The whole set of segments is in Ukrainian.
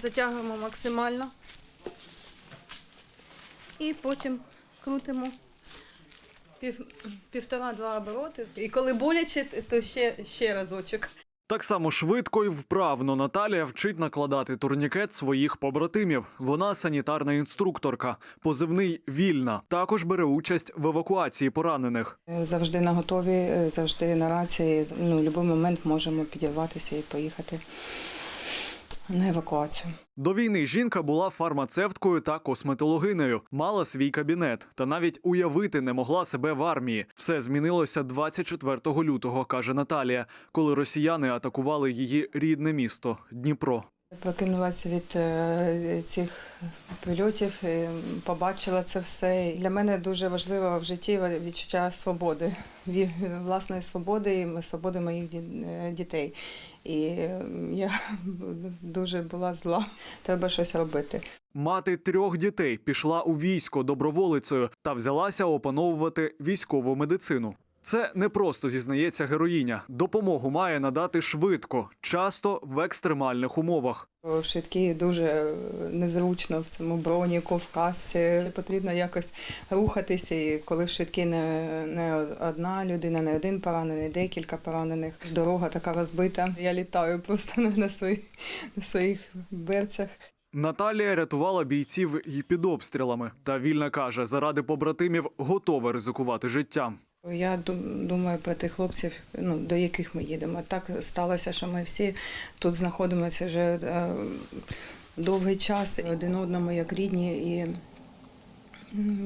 затягуємо максимально. І потім крутимо пів, півтора-два обороти. І коли боляче, то ще, ще разочок. Так само швидко і вправно Наталія вчить накладати турнікет своїх побратимів. Вона санітарна інструкторка, позивний вільна. Також бере участь в евакуації поранених. Завжди на готові, завжди на рації. Ну, в будь-який момент можемо підірватися і поїхати на евакуацію. До війни жінка була фармацевткою та косметологинею, мала свій кабінет та навіть уявити не могла себе в армії. Все змінилося 24 лютого, каже Наталія, коли росіяни атакували її рідне місто Дніпро. Прокинулася від е, цих польотів, побачила це все. Для мене дуже важливо в житті відчуття свободи, власної свободи і свободи моїх е, дітей. І я дуже була зла. Треба щось робити. Мати трьох дітей пішла у військо доброволицею та взялася опановувати військову медицину. Це не просто зізнається героїня. Допомогу має надати швидко, часто в екстремальних умовах. В швидкій дуже незручно в цьому броніку, в касці. Потрібно якось рухатися. І коли в швидкій не, не одна людина, не один поранений, декілька поранених. Дорога така розбита. Я літаю просто на, на, своїх, на своїх берцях. Наталія рятувала бійців і під обстрілами. Та вільна каже, заради побратимів готова ризикувати життям. Я ду- думаю про тих хлопців, ну, до яких ми їдемо. Так сталося, що ми всі тут знаходимося вже е, довгий час, один одному як рідні, і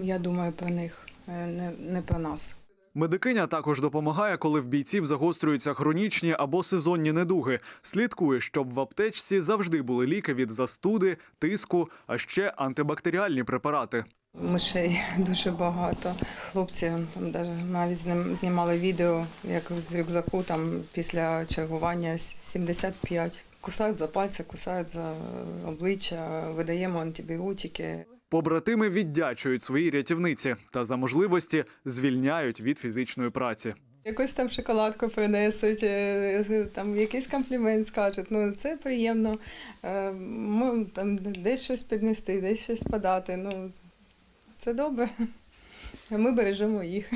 я думаю про них, е, не, не про нас. Медикиня також допомагає, коли в бійців загострюються хронічні або сезонні недуги. Слідкує, щоб в аптечці завжди були ліки від застуди, тиску, а ще антибактеріальні препарати. Мишей дуже багато. Хлопці там даже навіть знім- знімали відео, як з рюкзаку там після чергування с- 75. Кусають за пальці, кусають за обличчя, видаємо антибіотики. Побратими віддячують своїй рятівниці та за можливості звільняють від фізичної праці. Якусь там шоколадку принесуть, е, там якийсь комплімент скажуть. Ну це приємно. Е, Там десь щось піднести, десь щось подати. Ну це добре. А ми бережемо їх.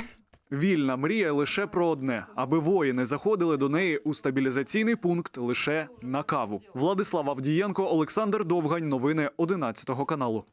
Вільна мрія лише про одне, аби воїни заходили до неї у стабілізаційний пункт лише на каву. Владислав Авдієнко, Олександр Довгань. Новини 11 каналу.